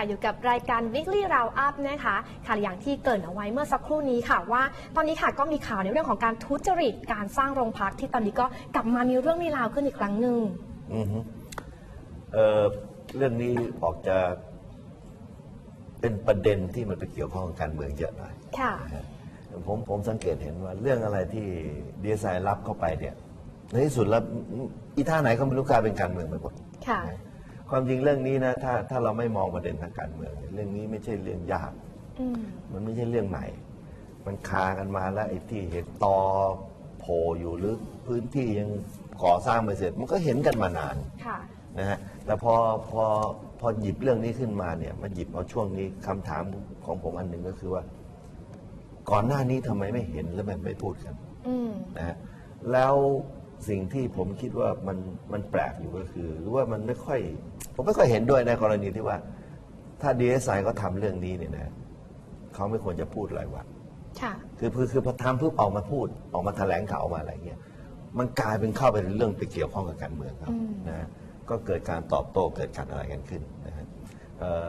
ค่ะอยู่กับรายการ Weekly Round Up นะคะค่ะอย่างที่เกรินเอาไว้เมื่อสักครู่นี้ค่ะ ว่าตอนนี้ค่ะก็มีข่าวในเรื่องของการทุจริตการสร้างโรงพักที่ตอนนี้ก็กลับมามีเรื่องมีราวขึ้นอีกครั้งหนึ่งอือฮึเอ่อเรื่องนี้ออกจะเป็นประเด็นที่มันไปเกี่ยวข้องกับการเมืองเยอะหน่อยค่ะนะฮะผมผมสังเกตเห็นว่าเรื่องอะไรที่ดีไซน์รับเข้าไปเนี่ยในที่สุดแล้วอีท่าไหนก็ไม่รู้กลายเป็นการเมืองไปหมด ค่ะ นะ ความจริงเรื่องนี้นะถ้าถ้าเราไม่มองประเด็นทางการเมืองเนี่ยเรื่องนี้ไม่ใช่เรื่องยาก อืมมันไม่ใช่เรื่องใหม่ มันคากันมาแล้วไอ้ที่เห็นตอโผล่อยู่หรือพื้นที่ยังก่อสร้างไม่เสร็จ มันก็เห็นกันมานานค่ะ นะฮะแต่พอพอพอหยิบเรื่องนี้ขึ้นมาเนี่ยมาหยิบเอาช่วงนี้คำถามของผมอันหนึ่งก็คือว่า ก่อนหน้านี้ทำไมไม่เห็นแล้วมันไม่พูดกัน อืม นะฮะแล้ว สิ่งที่ผมคิดว่ามันมันแปลกอยู่ก็คือ หรือว่ามันไม่ค่อย ผมไม่ค่อยเห็นด้วยในกรณีที่ว่า ถ้าดีเอสไอเขาทำเรื่องนี้เนี่ยนะเขาไม่ควรจะพูดรายวันค่ะคือคือคือพอทำเพื่อออกมาพูดออกมาแถลงข่าวออกมาอะไรเงี้ยมันกลายเป็นเข้าไปในเรื่องไปเกี่ยวข้องกับการเมืองครับอืมนะฮะก็เกิดการตอบโต้เกิดการอะไรกันขึ้นนะฮะเอ่อ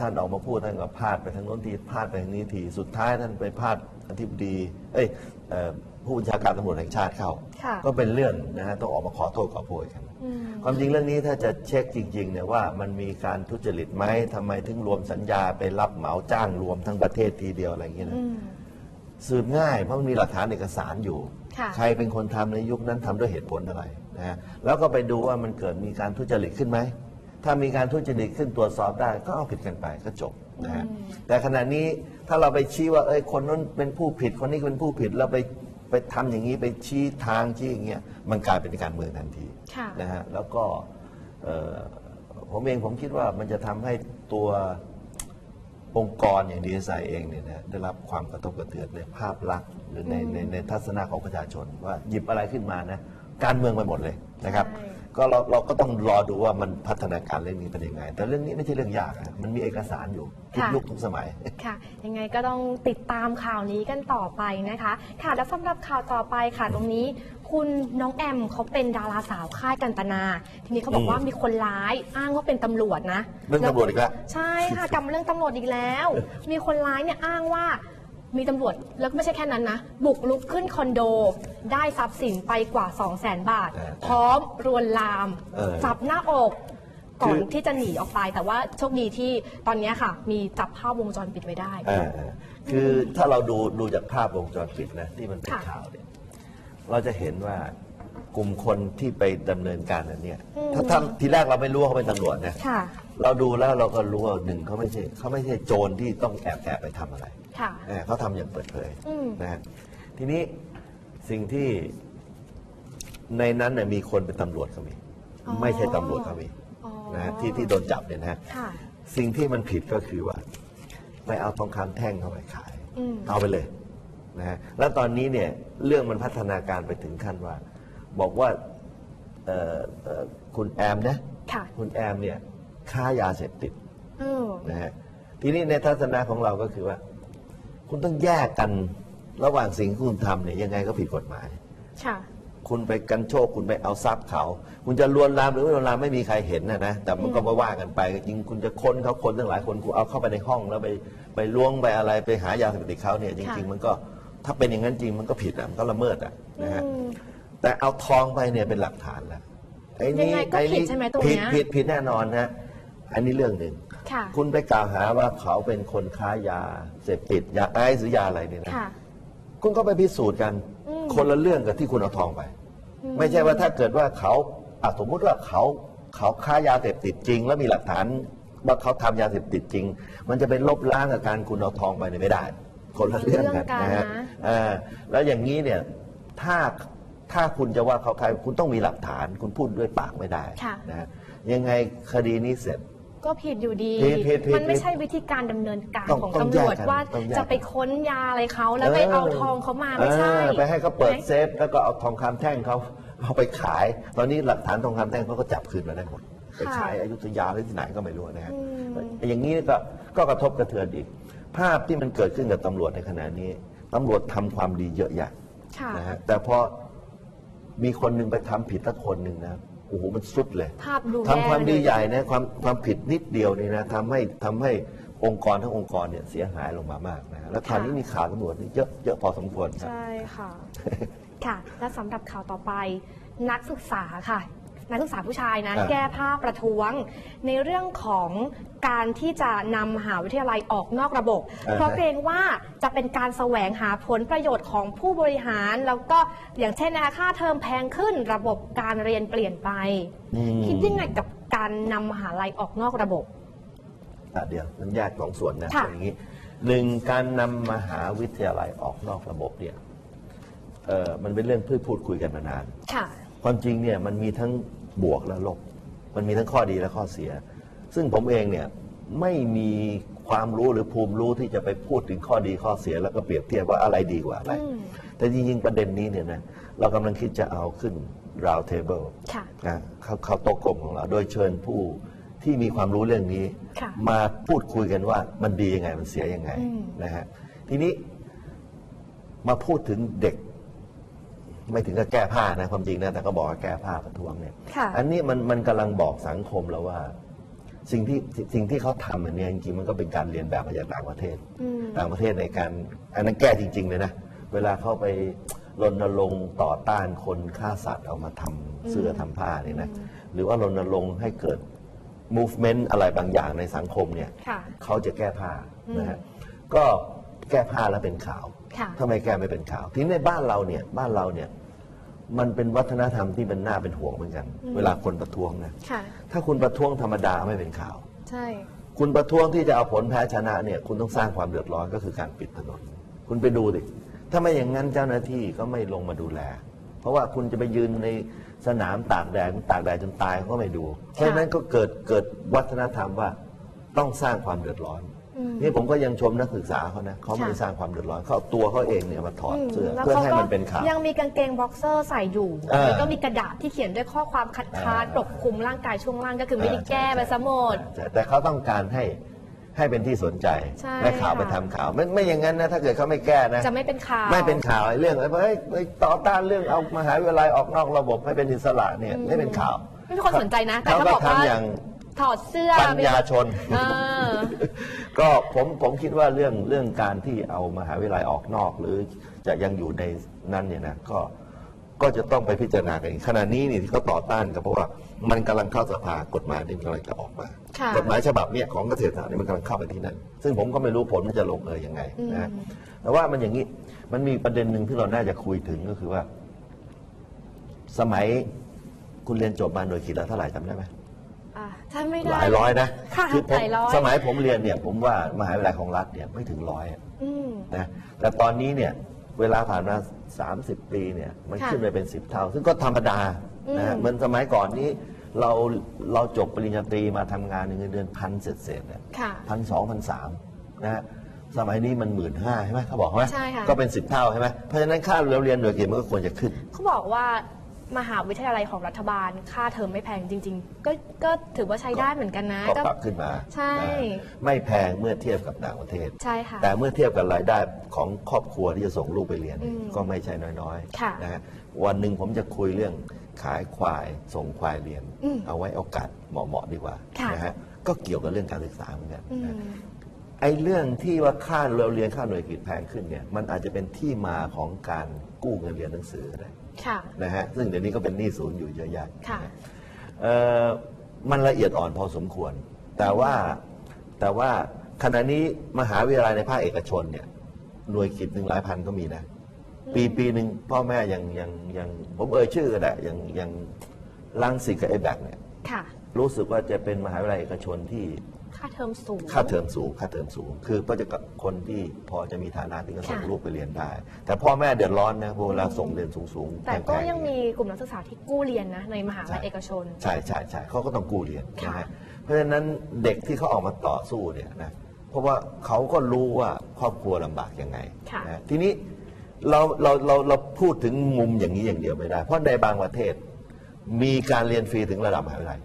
ท่านออกมาพูดท่านก็พลาดไปทางโน้นทีพลาดไปทางนี้ทีสุดท้ายท่านไปพลาดอธิบดี เอ้ยเอ่อผู้บัญชาการตำรวจแห่งชาติเข้า ค่ะก็เป็นเรื่องนะฮะต้องออกมาขอโทษขอโพยกัน อืม ความจริงเรื่องนี้ถ้าจะเช็คจริงๆเนี่ยว่ามันมีการทุจริตไหมทำไมถึงรวมสัญญาไปรับเหมาจ้างรวมทั้งประเทศทีเดียวอะไรอย่างเงี้ยนะ อืม สืบง่ายเพราะมันมีหลักฐานเอกสารอยู่ ค่ะใครเป็นคนทำในยุคนั้นทำด้วยเหตุผลอะไรนะฮะแล้วก็ไปดูว่ามันเกิดมีการทุจริตขึ้นไหม ถ้ามีการทุจริตขึ้นตรวจสอบได้ก็เอาผิดกันไปก็จบนะฮะอืมแต่ขณะนี้ถ้าเราไปชี้ว่าเอ้ยคนนั้นเป็นผู้ผิดคนนี้เป็นผู้ผิดเราไปไปทำอย่างนี้ไปชี้ทางชี้อย่างเงี้ยมันกลายเป็นการเมืองทันทีค่ะนะฮะแล้วก็เอ่อผมเองผมคิดว่ามันจะทำให้ตัวองค์กรอย่างดีไซน์เองเนี่ยนะได้รับความกระทบกระเทือนในภาพลักษณ์หรือในในในทัศนะของประชาชน ว่าหยิบอะไรขึ้นมานะการเมืองไปหมดเลยนะครับใช่ ก็เราเราก็ต้องรอดูว่ามันพัฒนาการเรื่องนี้เป็นยังไง แต่เรื่องนี้ไม่ใช่เรื่องยากอะมันมีเอกสารอยู่ทุกค่ะ ยุคทุกสมัย ค่ะ ยังไงก็ต้องติดตามข่าวนี้กันต่อไปนะคะ ค่ะ แล้วสำหรับข่าวต่อไปค่ะ ตรงนี้ คุณน้องแอมเขาเป็นดาราสาวค่ายกันตนา ทีนี้เขาบอกอืมว่ามีคนร้ายอ้างว่าเป็นตำรวจนะ เรื่องตำรวจอีกแล้ว ใช่ค่ะกลับมาเรื่องตำรวจอีกแล้ว มีคนร้ายเนี่ยอ้างว่า มีตำรวจแล้วก็ไม่ใช่แค่นั้นนะ บุกลุกขึ้นคอนโด ได้ทรัพย์สินไปกว่า 2 0 0 0 0 0 บาท เออพร้อมรวนลาม เออจับหน้าอก ก่อนคือ ที่จะหนีออกไป แต่ว่าโชคดีที่ตอนเนี้ยค่ะ มีจับภาพวงจรปิดไว้ได้เออเออคือถ้าเราดูดูจากภาพวงจรปิดนะที่มันเป็นค่ะ ข่าวเนี่ยเราจะเห็นว่ากลุ่มคนที่ไปดำเนินการอันเนี้ยอืมถ้าถ้าทีแรกเราไม่รู้ว่าเขาเป็นตำรวจนะ ค่ะ เราดูแล้วเราก็รู้ว่าหนึ่งเขาไม่ใช่เขาไม่ใช่โจรที่ต้องแอบแอบไปทำอะไรค่ะ เออเขาทำอย่างเปิดเผยอืม นะฮะทีนี้สิ่งที่ในนั้นเนี่ยมีคนเป็นตำรวจเขามี อ๋อ ไม่ใช่ตำรวจเขามีอ๋อนะฮะที่ที่โดนจับเนี่ยนะฮะ ค่ะ สิ่งที่มันผิดก็คือว่า ไปเอาทองคำแท่งเข้าไปขาย อืม เอาไปเลยนะฮะแล้วตอนนี้เนี่ยเรื่องมันพัฒนาการไปถึงขั้นว่า บอกว่าเอ่อเอ่อคุณแอมนะค่ะ คุณแอมเนี่ย ค้ายาเสพติดเออนะฮะทีนี้ในทัศนะของเราก็คือว่า คุณต้องแยกกันระหว่างสิ่งที่คุณทำเนี่ยยังไงก็ผิดกฎหมาย ค่ะ คุณไปกันโชคคุณไปเอาทรัพย์เขา คุณจะลวนลามหรือไม่ลวนลามไม่มีใครเห็นนะนะแต่มันก็มาว่ากันไปจริงคุณจะค้นเขาคนตั้งหลายคนคุณเอาเข้าไปในห้องแล้วไปไปล้วงไปอะไรไปหายาเสพติดเขาเนี่ยจริงค่ะๆมันก็ถ้าเป็นอย่างนั้นจริงมันก็ผิดอะมันก็ละเมิดอะนะฮะอืมแต่เอาทองไปเนี่ยเป็นหลักฐานแล้วไอ้นี่ยังไงก็อ้ผิดใช่ไหมตรงผิเนี้ดยผิดผิดแน่นอนนะ อันนี้เรื่องหนึ่งค่ะคุณไปกล่าวหาว่าเขาเป็นคนค้ายาเสพติดยาไอซ์หรือยาอะไรเนี่ยนะค่ะ คุณก็ไปพิสูจน์กัน อืม คนละเรื่องกับที่คุณเอาทองไปอืมไม่ใช่ว่าถ้าเกิดว่าเขาอะสมมุติว่าเขาเขาค้ายาเสพติดจริง แล้วมีหลักฐานว่าเขาทำยาเสพติดจริง มันจะเป็นลบล้างกับการคุณเอาทองไปเนี่ยไม่ได้ คนละเรื่องกันเรื่องกันนะฮะนะ อ่าแล้วอย่างนี้เนี่ยถ้าถ้าคุณจะว่าเขาใครคุณต้องมีหลักฐาน คุณพูดด้วยปากไม่ได้ค่ะ นะฮะยังไงคดีนี้เสร็จ ก็ผิดอยู่ดี ผิดผิดผิดมันไม่ใช่วิธีการดำเนินการต้องของต้องตำรวจแยกกันว่าต้องแยก จะไปค้นยาอะไรเขาแล้วไปเอาทองเขามาไม่ใช่ เออไปให้เขาเปิดไหมเซฟ แล้วก็เอาทองคำแท่งเขาเอาไปขาย ตอนนี้หลักฐานทองคำแท่งเขาก็จับคืนมาได้หมดไปขายอยุธยาหรือที่ไหนก็ไม่รู้นะฮะอืมอย่างนี้ก็ก็กระทบกระเทือนอีก ภาพที่มันเกิดขึ้นกับตำรวจในขณะนี้ตำรวจทำความดีเยอะแยะค่ะ นะฮะแต่พอมีคนหนึ่งไปทำผิดสักคนหนึ่งนะโโอ้โหมันสุดเลยภาพดูทำความแย่ดีเลยใหญ่นะความความผิดนิดเดียวนี่นะทำให้ทำให้องค์กรทั้งองค์กรเนี่ยเสียหายลงมามากนะแล้วคราวนี้มีข่าวตำรวจนี่เยอะเยอะพอสมควรครับใช่ค่ะ ค่ะ และสำหรับข่าวต่อไปนักศึกษาค่ะ นักศึกษาผู้ชายนะอ่าแก้ผ้าประท้วง ในเรื่องของการที่จะนำมหาวิทยาลัยออกนอกระบบ เพราะเกรงว่าจะเป็นการแสวงหาผลประโยชน์ของผู้บริหาร แล้วก็อย่างเช่นนะคะค่าเทอมแพงขึ้นระบบการเรียนเปลี่ยนไปอืมคิดยังไงกับการนำมหาลัยออกนอกระบบอะเดี๋ยวมันแยกสองส่วนนะค่ะอย่างนี้หนึ่งการนำมหาวิทยาลัยออกนอกระบบเนี่ยเออมันเป็นเรื่องที่พูดคุยกันมานาน ค่ะความจริงเนี่ยมันมีทั้งบวกและลบ มันมีทั้งข้อดีและข้อเสีย ซึ่งผมเองเนี่ยไม่มีความรู้หรือภูมิรู้ที่จะไปพูดถึงข้อดีข้อเสียแล้วก็เปรียบเทียบว่าอะไรดีกว่าอะไรอืมแต่จริงๆประเด็นนี้เนี่ยนะเรากำลังคิดจะเอาขึ้น round table ค่ะนะเข้าเข้าโต๊ะกลมของเราโดยเชิญผู้ที่มีความรู้เรื่องนี้ค่ะมาพูดคุยกันว่ามันดียังไงมันเสียยังไงอืมนะฮะทีนี้มาพูดถึงเด็ก ไม่ถึงกับแก้ผ้านะความจริงนะแต่ก็บอกว่าแก้ผ้าประท้วงเนี่ย ค่ะ อันนี้มันมันกำลังบอกสังคมแล้วว่า สิ่งที่สิ่งที่เขาทำอันเนี้ยจริงๆมันก็เป็นการเรียนแบบมาจากต่างประเทศ อืม ต่างประเทศในการอันนั้นแก้จริง ๆ เลยนะ เวลาเข้าไปรณรงค์ต่อต้านคนฆ่าสัตว์เอามาทำเสื้อทำผ้านี่นะ หรือว่ารณรงค์ให้เกิด movement อะไรบางอย่างในสังคมเนี่ย ค่ะ เขาจะแก้ผ้าอืมนะฮะก็แก้ผ้าแล้วเป็นข่าว ค่ะ ทำไมแก้ไม่เป็นข่าว ทีนี้ในบ้านเราเนี่ยบ้านเราเนี่ยมันเป็นวัฒนธรรมที่เป็นหน้าเป็นห่วงเหมือนกันเวลาคนประท้วงนะค่ะ ถ้าคุณประท้วงธรรมดาไม่เป็นข่าว ใช่ คุณประท้วงที่จะเอาผลแพ้ชนะเนี่ยคุณต้องสร้างความเดือดร้อนก็คือการปิดถนน คุณไปดูดิถ้าไม่อย่างนั้นเจ้าหน้าที่ก็ไม่ลงมาดูแล เพราะว่าคุณจะไปยืนในสนามตากแดดคุณตากแดดจนตายเขาก็ไม่ดู เพราะฉะนั้นก็เกิดเกิดวัฒนธรรมว่าต้องสร้างความเดือดร้อนอืม นี่ผมก็ยังชมนักศึกษาเขานะเขาไม่ได้ค่ะสร้างความเดือดร้อนเขาเอาตัวเขาเองเนี่ยมาถอดเสื้อแล้วเพื่อเขาให้ก็มันเป็นข่าวยังมีกางเกงบ็อกเซอร์ใส่อยู่เออแล้วก็มีกระดาษที่เขียนด้วยข้อความคัดค้านเออปกคลุมร่างกายช่วงล่างก็คือไม่ได้แก้ไปซะหมดใช่แต่เขาต้องการให้ให้เป็นที่สนใจใช่และข่าวค่ะไปทำข่าว ไม่ไม่อย่างนั้นนะถ้าเกิดเขาไม่แก้นะจะไม่เป็นข่าวไม่เป็นข่าวไอ้เรื่องไอ้เฮ้ยไปต่อต้านเรื่องเอามหาวิทยาลัยออกนอกระบบให้เป็นอิสระเนี่ยอืมไม่เป็นข่าวไม่มีคนสนใจนะแต่เขาเขาก็บอกว่าทำอย่าง ถอดเสื้อปัญญาชน เออ ก็ผมผมคิดว่าเรื่องเรื่องการที่เอามหาวิทยาลัยออกนอก หรือจะยังอยู่ในนั้นเนี่ยนะก็ก็จะต้องไปพิจารณากันอีกขณะนี้นี่ที่เขาต่อต้านก็เพราะว่ามันกำลังเข้าสภากฎหมายนี่มันกำลังจะออกมา ค่ะ กฎหมายฉบับเนี่ยของเกษตรศาสตร์เนี่ยมันกำลังเข้าไปที่นั่นซึ่งผมก็ไม่รู้ผลมันจะลงเอยยังไงนะฮะอืมแต่ว่ามันอย่างนี้มันมีประเด็นหนึ่งที่เราน่าจะคุยถึงก็คือว่า สมัยคุณเรียนจบมาหน่วยกิจละเท่าไหร่จำได้ไหมอะ ถ้าไม่ได้หลายร้อยนะค่ะผมหลายร้อย สมัยผมเรียนเนี่ย ผมว่ามหาวิทยาลัยของรัฐเนี่ยไม่ถึงร้อยอะอืม นะแต่ตอนนี้เนี่ยเวลาผ่านมา 30 ปีเนี่ยมันค่ะขึ้นไปเป็น 10 เท่า ซึ่งก็ธรรมดานะฮะอืม เหมือนสมัยก่อนนี้เราเราจบปริญญาตรีมาทำงานเงินเดือนพันเศษเศษๆเนี่ย ค่ะ พันสองพันสามนะฮะสมัยนี้มันหมื่นห้าใช่ไหมเขาบอกไหมใช่ค่ะ ก็เป็นสิบเท่าใช่ไหมเพราะฉะนั้นค่าเราเรียนหน่วยกิจมันก็ควรจะขึ้น เขาบอกว่า มหาวิทยาลัยของรัฐบาล ค่าเทอมไม่แพงจริง ๆ ก็ก็ถือว่าใช้ได้เหมือนกันนะก็ปรับขึ้นมาใช่นะไม่แพงเมื่อเทียบกับต่างประเทศ ใช่ค่ะ แต่เมื่อเทียบกับรายได้ของครอบครัวที่จะส่งลูกไปเรียนอืมก็ไม่ใช่น้อยค่ะๆนะฮะวันหนึ่งผมจะคุยเรื่องขายควายส่งควายเรียนอืมเอาไว้โอกาสเหมาะๆดีกว่าค่ะนะฮะก็เกี่ยวกับเรื่องการศึกษาเหมือนกันอืนะมไอ้เรื่องที่ว่าค่าเราเรียนค่าหน่วยกิจแพงขึ้นเนี่ยมันอาจจะเป็นที่มาของการกู้เงินเรียนหนังสือก็ได้ ค่ะ นะฮะซึ่งเดี๋ยวนี้ก็เป็นหนี้ศูนย์อยู่เยอะแยะค่ะ เอ่อมันละเอียดอ่อนพอสมควร แต่ว่าแต่ว่าขณะนี้มหาวิทยาลัยในภาคเอกชนเนี่ยหน่วยกิจหนึ่งหลายพันก็มีนะ ปีปีหนึ่งพ่อแม่ยังยังยังผมเอ่ยชื่อก็ได้ยังยังลังสิตกับเอแบกเนี่ย ค่ะ รู้สึกว่าจะเป็นมหาวิทยาลัยเอกชนที่ ค่าเทอมสูง ค่าเทอมสูงค่าเทอมสูง คือก็จะกับคนที่พอจะมีฐานะที่จะส่งค่ะ ลูกไปเรียนได้ แต่พ่อแม่เดือดร้อนนะเวลาส่งเรียนสูงสูงๆแต่ก็พๆ ยังมีกลุ่มนักศึกษาที่กู้เรียนนะในมหาลัยใช่ เอกชน ใช่ใช่ใช่เขาก็ต้องกู้เรียนค่ะนะฮะเพราะฉะนั้นเด็กที่เขาออกมาต่อสู้เนี่ยนะเพราะว่าเขาก็รู้ว่าครอบครัวลำบากยังไงค่ะ นะทีนี้เราเราเราเราพูดถึงมุมอย่างนี้อย่างเดียวไม่ได้ เพราะในบางประเทศมีการเรียนฟรีถึงระดับมหาวิทยาลัย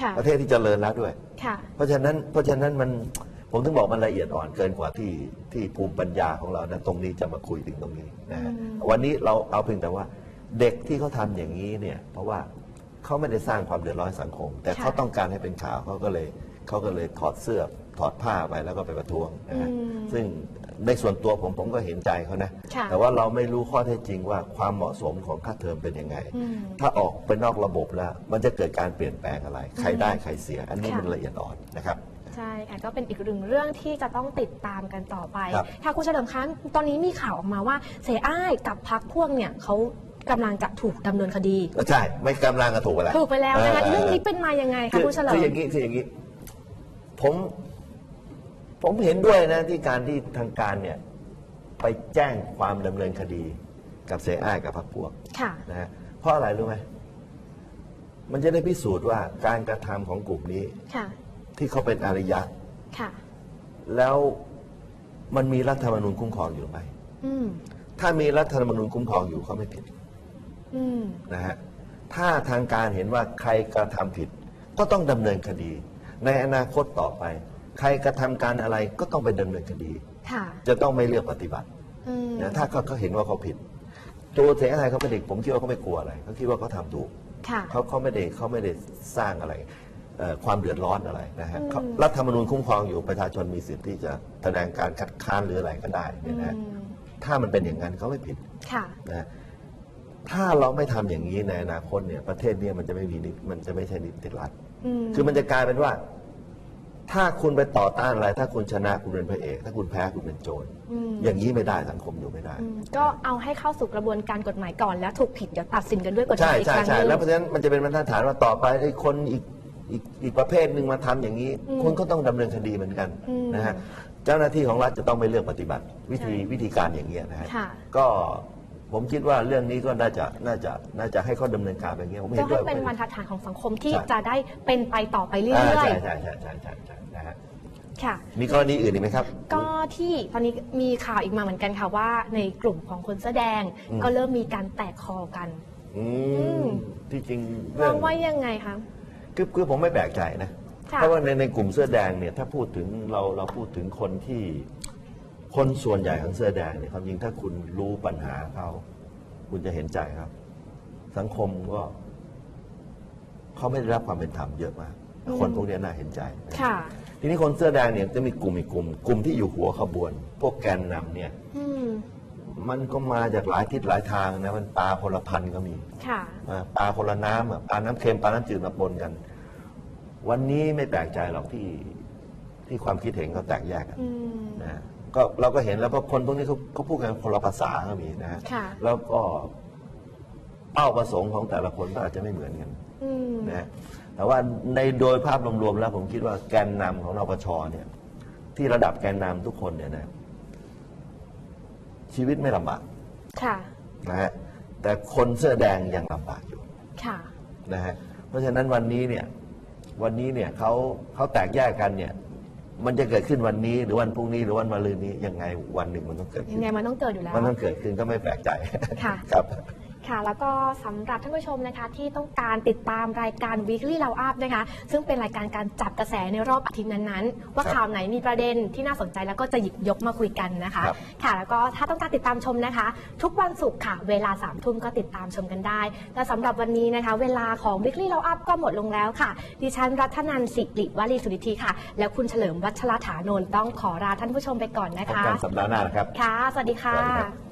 ค่ะ ประเทศที่เจริญแล้วด้วย ค่ะ เพราะฉะนั้นเพราะฉะนั้นมันผมถึงบอกมันละเอียดอ่อนเกินกว่าที่ที่ภูมิปัญญาของเรานะตรงนี้จะมาคุยถึงตรงนี้นะฮะอืม วันนี้เราเอาเพียงแต่ว่าเด็กที่เขาทำอย่างนี้เนี่ย เพราะว่าเขาไม่ได้สร้างความเดือดร้อนให้สังคม แต่ค่ะเขาต้องการให้เป็นข่าวเขาก็เลยเขาก็เลยถอดเสื้อถอดผ้าไปแล้วก็ไปประท้วงนะฮะอืมซึ่ง ในส่วนตัวผมผมก็เห็นใจเขานะ ค่ะแต่ว่าเราไม่รู้ข้อเท็จจริงว่าความเหมาะสมของค่าเทอมเป็นยังไง อืมถ้าออกไปนอกระบบแล้ว มันจะเกิดการเปลี่ยนแปลงอะไร ใครได้ใครเสีย อันนี้ค่ะ มันละเอียดอ่อนนะครับ ใช่ค่ะก็เป็นอีกหนึ่งเรื่องที่จะต้องติดตามกันต่อไป ครับค่ะคุณเฉลิมคะตอนนี้มีข่าวออกมาว่า เสยอ้ายกับพักพวกเนี่ยเขากำลังจะถูกดำเนินคดี ใช่ ไม่กำลังกระถูกไปแล้วถูกไปแล้วนะคะเรื่องนี้เป็นมายังไงคะคือคุณเฉลิคือมอย่างนี้คืออย่างนี้ ผม ผมเห็นด้วยนะที่การที่ทางการเนี่ยไปแจ้งความดำเนินคดีกับเสียอ้ายกับพรรคพวกค่ะ นะฮะเพราะอะไรรู้ไหมมันจะได้พิสูจน์ว่าการกระทำของกลุ่มนี้ ค่ะ ที่เขาเป็นอารยะ ค่ะ แล้วมันมีรัฐธรรมนูญคุ้มครองอยู่ไหมอืม ถ้ามีรัฐธรรมนูญคุ้มครองอยู่เขาไม่ผิดอืม นะฮะถ้าทางการเห็นว่าใครกระทำผิด ก็ต้องดำเนินคดี ในอนาคตต่อไป ใครกระทำการอะไรก็ต้องไปดำเนินคดีค่ะจะต้องไม่เลือกปฏิบัติอืมนะถ้าเขาเขาเห็นว่าเขาผิดตัวเสียอะไรเขาเป็นเด็กผมคิดว่าเขาไม่กลัวอะไรเขาคิดว่าเขาทำถูกค่ะเขาเขาไม่ได้เขาไม่ได้สร้างอะไรเอ่อความเดือดร้อนอะไรนะฮะอืมเขารัฐธรรมนูญคุ้มครองอยู่ประชาชนมีสิทธิ์ที่จะแสดงการคัดค้านหรืออะไรก็ได้อืเนี่ยนะฮะมถ้ามันเป็นอย่างนั้นเขาไม่ผิดค่ะนะฮะถ้าเราไม่ทำอย่างนี้ในอนาคตเนี่ยประเทศเนี้มันจะไม่มีนิมันจะไม่ใช่นิติรัฐอืมคือมันจะกลายเป็นว่า ถ้าคุณไปต่อต้านอะไร ถ้าคุณชนะคุณเป็นพระเอก ถ้าคุณแพ้คุณเป็นโจรอืมอย่างนี้ไม่ได้สังคมอยู่ไม่ได้ อืมก็เอาให้เข้าสู่กระบวนการกฎหมายก่อนแล้วถูกผิดเดี๋ยวตัดสินกันด้วยกฎหใช่มายอีกใช่ครั้งหใช่นึง แล้วเพราะฉะนั้นมันจะเป็นบรรทัดฐานว่าต่อไปไอ้คนอีกอีกอีกประเภทหนึ่งมาทำอย่างนี้ อืมคุณก็ต้องดำเนินคดีเหมือนกันอืมนะฮะเจ้าหน้าที่ของรัฐจะต้องไม่เลือกปฏิบัติ วิธีใช่วิธีการอย่างเงี้ยนะฮะค่ะ ก็ ผมคิดว่าเรื่องนี้ก็น่าจะน่าจะน่าจะให้เขาดำเนินการแบบนี้ผมก็เห็นด้ให้วย เป็นบรรทัดฐานของสังคมที่ใช่ จะได้เป็นไปต่อไปเรื่อ่าอยใช่ใช่ใช่ใช่ใช่ใช่นะฮะๆค่ะ มีกรณีอื่นอีกไหมครับ ก็ที่ตอนนี้มีข่าวอีกมาเหมือนกันค่ะว่า ในกลุ่มของคนเสื้อแดงอืม ก็เริ่มมีการแตกคอกัน อืม มที่จริงมเรื่อองงว่ายังไงคะ คือคือผมไม่แปลกใจนะ ค่ะ เพราะว่าในในกลุ่มเสื้อแดงเนี่ยถ้าพูดถึงเราเราพูดถึงคนที่ คนส่วนใหญ่ของเสื้อแดงเนี่ยความจริงถ้าคุณรู้ปัญหาเขาคุณจะเห็นใจครับ สังคมก็เขาไม่ได้รับความเป็นธรรมเยอะมากอืมคนพวกนี้น่าเห็นใจนะค่ะทีนี้คนเสื้อแดงเนี่ยจะมีกลุ่มอีกกลุ่ม กลุ่มที่อยู่หัวขบวน พวกแกนนำเนี่ยอืมมันก็มาจากหลายทิศหลายทางนะมันปลาพลพันธุ์ก็มีค่ะอ่าปลาคนละน้ำอะปลาน้ำเค็มปลาน้ำจืดมาปนกัน วันนี้ไม่แปลกใจหรอกที่ที่ความคิดเห็นเขาแตกแยกกันอืมนะฮะ ก็เราก็เห็นแล้วเพราะคนพวกนี้เขาเขาพูดกันคนละภาษาก็มีนะฮะค่ะแล้วก็เป้าประสงค์ของแต่ละคนก็อาจจะไม่เหมือนกันอืมนะฮะแต่ว่าในโดยภาพรวมๆแล้วผมคิดว่าแกนนำของนปชเนี่ย ที่ระดับแกนนำทุกคนเนี่ยนะชีวิตไม่ลำบากค่ะนะฮะแต่คนเสื้อแดงยังลำบากอยู่ ค่ะ นะฮะเพราะฉะนั้นวันนี้เนี่ยวันนี้เนี่ยเขาเขาแตกแยกกันเนี่ย มันจะเกิดขึ้นวันนี้หรือวันพรุ่งนี้หรือวันมะรืนนี้ยังไงวันหนึ่งมันต้องเกิดยัขึ้งนไงมันต้องเกิดอยู่แล้ว มันต้องเกิดขึ้นก็ไม่แปลกใจค่ะครับ ค่ะ แล้วก็สำหรับท่านผู้ชมนะคะ ที่ต้องการติดตามรายการ Weekly เราอัพนะคะ ซึ่งเป็นรายการการจับกระแสในรอบอาทิตย์นั้นๆ ว่าครับข่าวไหนมีประเด็นที่น่าสนใจแล้วก็จะหยิบยกมาคุยกันนะคะครับค่ะ แล้วก็ถ้าต้องการติดตามชมนะคะ ทุกวันศุกร์ค่ะ เวลา3ามทุ่มก็ติดตามชมกันได้ และสำหรับวันนี้นะคะ เวลาของ Weekly เราอัพก็หมดลงแล้วค่ะ ดิฉันรัตนันสิริวลีสุริธีค่ะ และคุณเฉลิมวัชรฐานนท์ต้องขอลาท่านผู้ชมไปก่อนนะพบคะกันสัปดาห์หน้านะครับ ค่ะ สวัสดีค่ะสวัสดีครับ